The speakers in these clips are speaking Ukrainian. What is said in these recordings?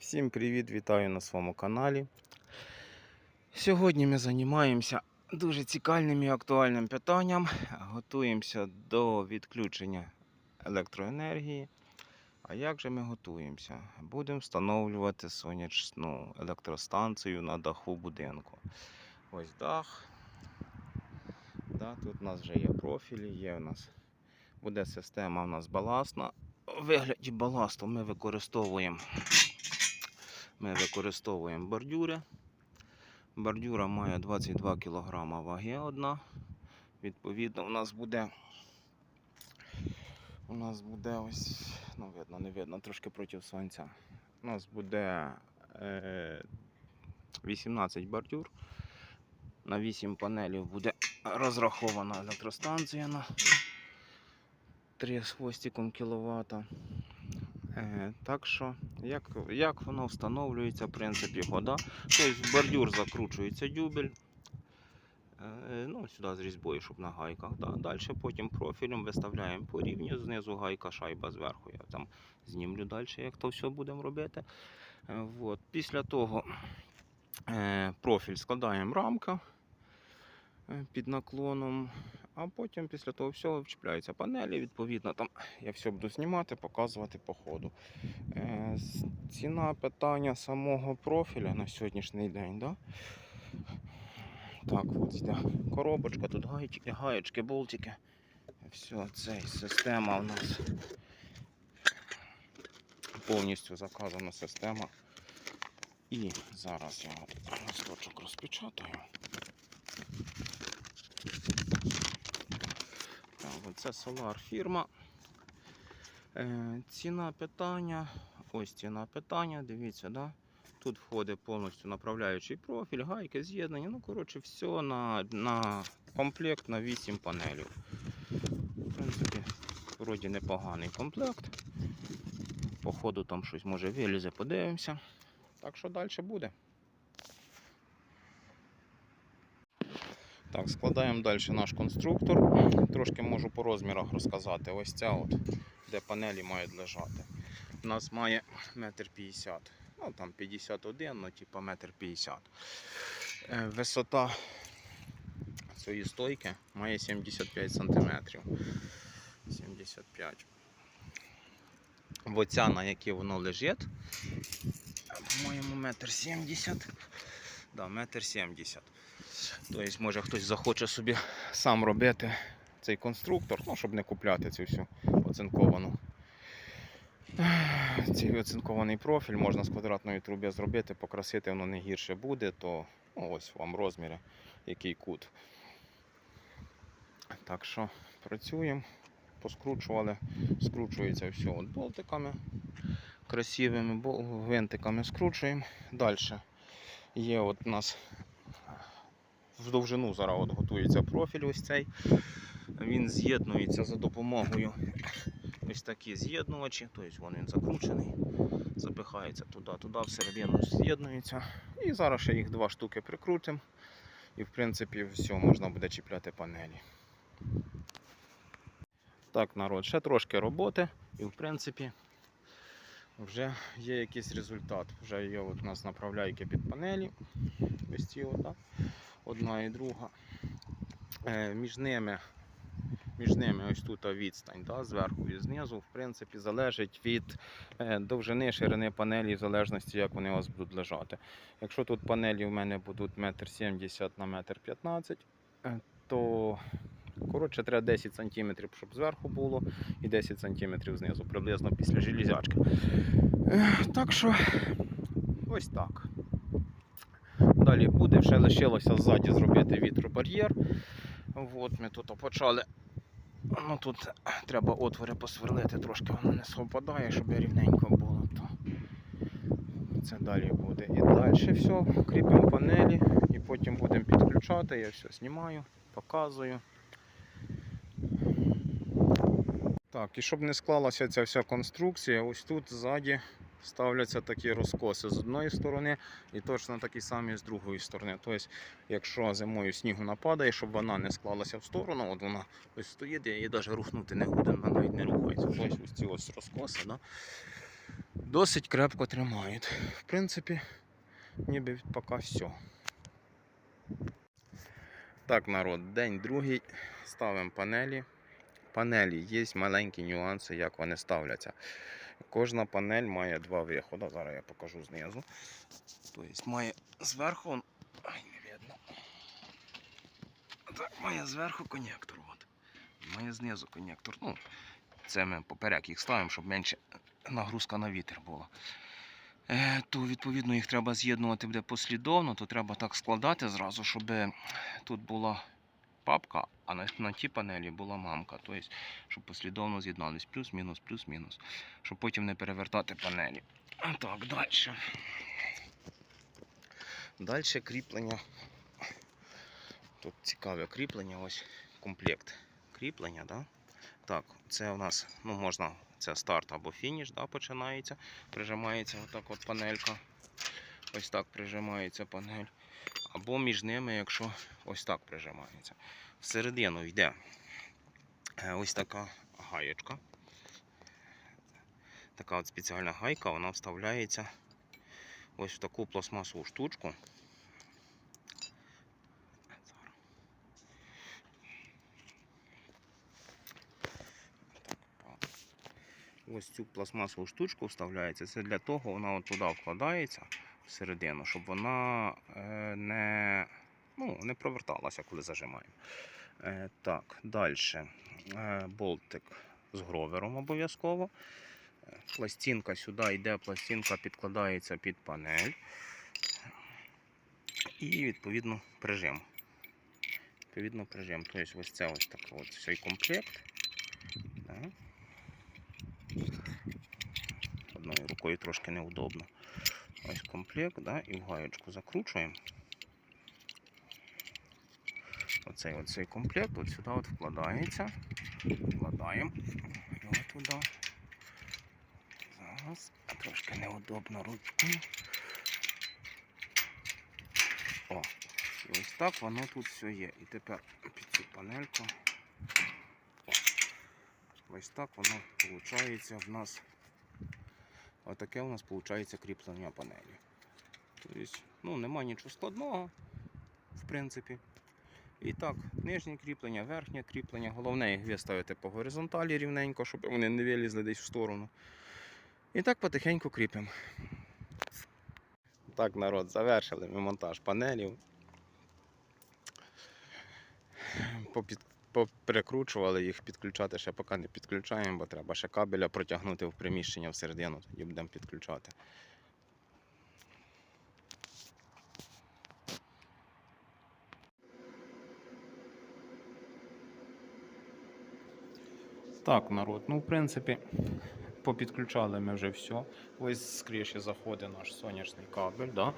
Всім привіт, вітаю на своєму каналі. Сьогодні ми займаємося дуже цікавим і актуальним питанням. Готуємося до відключення електроенергії. А як же ми готуємося? Будемо встановлювати сонячну електростанцію на даху будинку. Ось дах. Да, тут у нас вже є профілі, є у нас буде система у нас баласна. У вигляді баласту ми використовуємо ми використовуємо бордюри. Бордюра має 22 кг ваги одна. Відповідно, у нас буде. У нас буде ось, ну видно, не видно, трошки проти сонця. У нас буде е, 18 бордюр. На 8 панелів буде розрахована електростанція на 3 з хвостиком кВт. Е, так що, як, як воно встановлюється, в принципі, вода. Тобто бордюр закручується дюбель. Е, ну, сюди з різьбою, щоб на гайках. Да. Далі потім профілем виставляємо по рівню, знизу гайка, шайба зверху. Я там знімлю далі, як то все будемо робити. Е, вот. Після того профіль складаємо рамка під наклоном. А потім після того всього вчіпляються панелі. Відповідно, там я все буду знімати, показувати по ходу. Е, ціна питання самого профіля на сьогоднішній день. Да? Так, от йде коробочка, тут гаєчки, гаєчки, болтики. Все, цей система у нас повністю заказана система. І зараз я листочок розпечатаю. Оце Solar фірма. Е, ціна питання. Ось ціна питання, дивіться, да? Тут входить повністю направляючий профіль, гайки, з'єднання. Ну, коротше, все на, на комплект на 8 панелів. В принципі, вроді непоганий комплект. По ходу там щось може вилізе, подивимося. Так що далі буде. Так, складаємо далі наш конструктор. Трошки можу по розмірах розказати. Ось ця от, де панелі мають лежати. У нас має метр п'ятдесят. Ну там 51, ну метр п'ятдесят. Е, Висота цієї стойки має 75 сантиметрів. 75. Оця, на якій воно лежить, по-моєму, метр 70. Да, метр 70. Тобто, може хтось захоче собі сам робити цей конструктор, ну, щоб не купляти цю всю оцинковану. Цей оцинкований профіль можна з квадратної труби зробити, покрасити воно не гірше буде, то ну, ось вам розміри, який кут. Так що працюємо, поскручували, скручується все от болтиками красивими гвинтиками скручуємо. Далі є от у нас в довжину зараз от готується профіль ось цей. Він з'єднується за допомогою ось такі з'єднувачі, тобто вон він закручений, запихається туди, туди, всередину з'єднується. І зараз ще їх два штуки прикрутимо. І в принципі все, можна буде чіпляти панелі. Так, народ, ще трошки роботи, і в принципі вже є якийсь результат. Вже є от у нас направляйки під панелі. Ось ці да? одна і друга. Е, між ними між ними ось тут відстань, да, зверху і знизу, в принципі, залежить від е, довжини ширини панелі, в залежності, як вони у вас будуть лежати. Якщо тут панелі в мене будуть 1,70 на 1,15 м, то коротше, треба 10 см, щоб зверху було, і 10 см знизу, приблизно після железячки. Е, Так що ось так. Далі буде, ще лишилося ззаді зробити вітробар'єр. От ми тут почали. Ну тут треба отвори посверлити, трошки воно не совпадає, щоб рівненько було. То це далі буде. І далі все, кріпимо панелі і потім будемо підключати. Я все знімаю, показую. Так, і щоб не склалася ця вся конструкція, ось тут ззаді ставляться такі розкоси з одної сторони і точно такі самі з другої сторони. Тобто, якщо зимою снігу нападає, щоб вона не склалася в сторону, от вона ось стоїть, я її навіть рухнути не буде, вона навіть не рухається. Ось ось ці ось розкоси. Да? досить крепко тримають. В принципі, ніби поки все. Так, народ, день другий. Ставимо панелі. Панелі є маленькі нюанси, як вони ставляться. Кожна панель має два виходи. Зараз я покажу знизу. Тобто має зверху. Ай, не видно. Так, має зверху конектор. От. Має знизу конектор. Ну, це ми поперек їх ставимо, щоб менше нагрузка на вітер була. Е, то відповідно їх треба з'єднувати буде послідовно, то треба так складати зразу, щоб тут була папка, а на, на тій панелі була мамка. Тобто, щоб послідовно з'єднались. Плюс-мінус, плюс-мінус. Щоб потім не перевертати панелі. Так, далі. Далі кріплення. Тут цікаве кріплення, ось комплект кріплення. Да? Так, це у нас ну, можна, це старт або фініш, да, починається. Прижимається отак от панелька. Ось так прижимається панель. Або між ними, якщо ось так прижимається. Всередину йде е, ось така гаєчка. Така от спеціальна гайка, вона вставляється ось в таку пластмасову штучку. Ось цю пластмасову штучку вставляється. Це для того, вона от туди вкладається всередину, щоб вона е, не, ну, не проверталася, коли зажимаємо. Е, так, далі. Е, болтик з гровером обов'язково. Пластинка сюди йде, пластинка підкладається під панель. І відповідно прижим. Відповідно прижим. Тобто ось це ось такий от цей комплект. Одною рукою трошки неудобно. Ось комплект, да, і в гаєчку закручуємо. Оцей оцей комплект от сюди от вкладається. Вкладаємо його туди. Зараз трошки неудобно ручкою. О, і ось так воно тут все є. І тепер під цю панельку. Ось так воно виходить в нас. Отаке у нас виходить кріплення панелі. Тобто, ну, нема нічого складного, в принципі. І так, нижнє кріплення, верхнє кріплення. Головне їх виставити по горизонталі рівненько, щоб вони не вилізли десь в сторону. І так потихеньку кріпимо. Так, народ, завершили ми монтаж панелів. Попід... Поперекручували їх, підключати ще поки не підключаємо, бо треба ще кабеля протягнути в приміщення всередину, тоді будемо підключати. Так, народ, ну в принципі, попідключали ми вже все. Ось з заходить наш сонячний кабель. Да?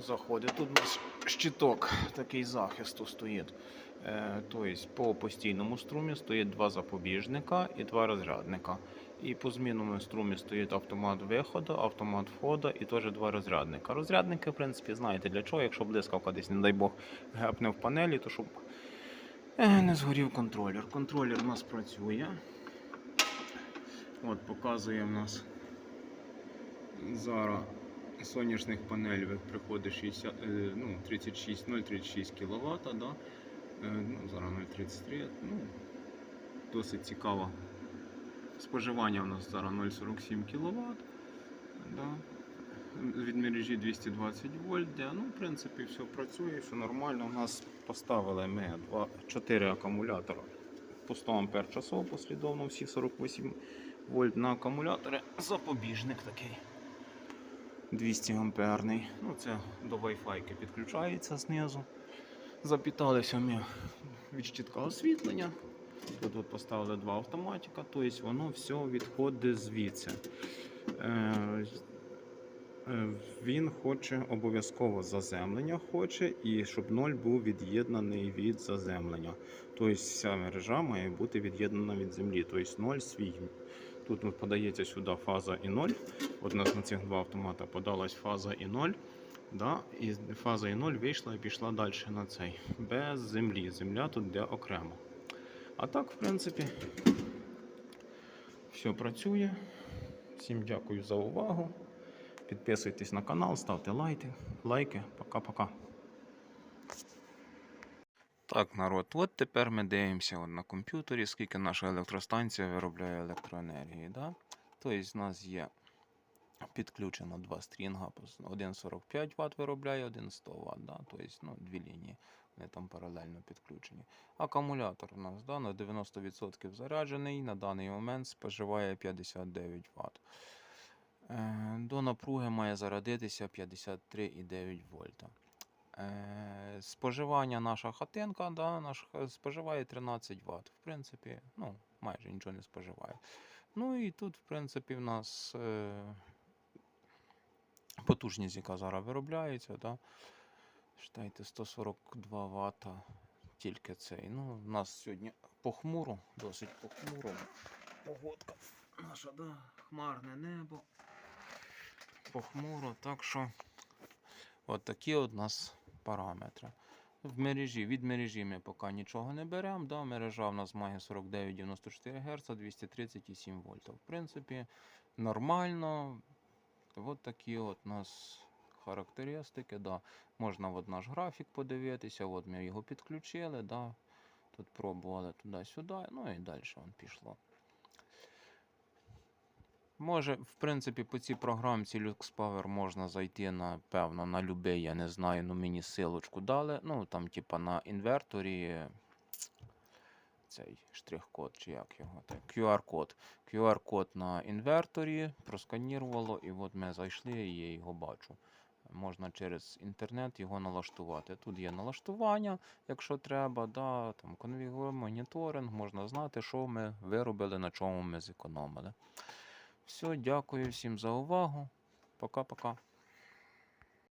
Заходить. Тут у нас щиток такий захисту стоїть. Е, тобто по постійному струмі стоїть два запобіжника і два розрядника. І по змінному струмі стоїть автомат виходу, автомат входу і теж два розрядника. Розрядники, в принципі, знаєте для чого, якщо блискавка десь, не дай Бог, гепне в панелі, то щоб е, не згорів контролер. Контролер у нас працює. От, показує в нас зараз сонячних панелей приходить 60, е, ну, 36, 0,36 кВт. Да? Е, ну, зараз 0,33. Ну, досить цікаво. Споживання у нас зараз 0,47 кВт. Да? Від мережі 220 вольт. Да? Ну, в принципі, все працює, все нормально. У нас поставили ми 2, 4 акумулятора по 100 ампер часов послідовно всі 48 вольт на акумулятори. Запобіжник такий 200 амперний. Ну, це до Wi-Fi підключається знизу. Запіталися ми від щитка освітлення. Тут от поставили два автоматика, тобто воно все відходить звідси. Е, е, Він хоче обов'язково заземлення хоче, і щоб ноль був від'єднаний від заземлення. Тобто вся мережа має бути від'єднана від землі. Тобто ноль свій. Тут от подається сюди фаза і 0. От у нас на цих два автомата подалась фаза і 0. Да? І фаза і 0 вийшла і пішла далі на цей. Без землі. Земля тут йде окремо. А так, в принципі, все працює. Всім дякую за увагу. Підписуйтесь на канал, ставте лайки. лайки. Пока-пока. Так, народ, от тепер ми дивимося на комп'ютері, скільки наша електростанція виробляє електроенергії. Да? Тобто в нас є підключено два стрінга, по- один 45 Вт виробляє, один 100 Вт. Да? Тобто ну, дві лінії, вони там паралельно підключені. Акумулятор у нас да, на 90% заряджений, на даний момент споживає 59 Вт. Е, До напруги має зарядитися 53,9 вольта. Е, Споживання наша хатинка да, наш, споживає 13 Вт. В принципі, ну, майже нічого не споживає. Ну і тут, в принципі, в нас е, потужність, яка зараз виробляється, да, Считайте, 142 Вт тільки цей. Ну, у нас сьогодні похмуро, досить похмуро. Погодка наша, да, хмарне небо. Похмуро, так що от такі от нас параметри. В мережі, від мережі ми поки нічого не беремо. Да, мережа в нас має 49,94 Гц, 237 вольт. В принципі, нормально. От такі от у нас характеристики. Да. Можна от наш графік подивитися, от ми його підключили, да. тут пробували туди-сюди, ну і далі воно пішло. Може, в принципі, по цій програмці LuxPower можна зайти на, певно, на любий, я не знаю, ну мені силочку дали. Ну, там, типа, на інверторі цей штрих-код, чи як його, QR-код. QR-код на інверторі просканірувало, і от ми зайшли, і я його бачу. Можна через інтернет його налаштувати. Тут є налаштування, якщо треба, да, там конфігур, моніторинг, можна знати, що ми виробили, на чому ми зекономили. Все, дякую всім за увагу. Пока-пока.